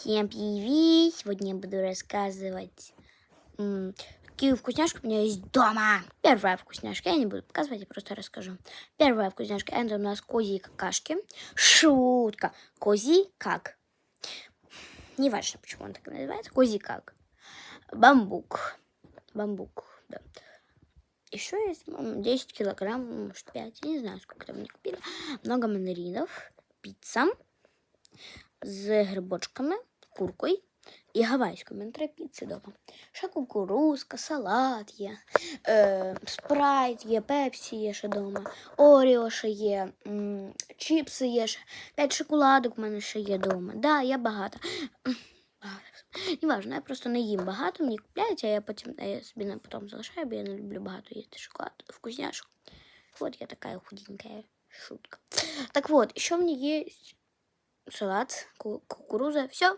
Всем привет! Сегодня я буду рассказывать, какие вкусняшки у меня есть дома. Первая вкусняшка, я не буду показывать, я просто расскажу. Первая вкусняшка, это у нас козьи какашки. Шутка. Козий как? Не важно, почему он так называется. Козий как. Бамбук. Бамбук, да. Еще есть м, 10 килограмм, может 5, я не знаю, сколько там мне купили. Много мандаринов, пицца з грибочками, куркою і гавайською. Мені треба піци вдома. Ще кукурузка, салат є, е, спрайт є, пепсі є ще вдома, оріо ще є, м, чіпси є ще, п'ять шоколадок в мене ще є вдома. Да, я багата. М, багата. Неважно, я просто не їм багато, мені купляють, а я потім я собі на потім залишаю, бо я не люблю багато їсти шоколад, вкусняшок. Вот я такая худенькая шутка. Так вот, еще меня есть салат, ку- кукуруза. Все,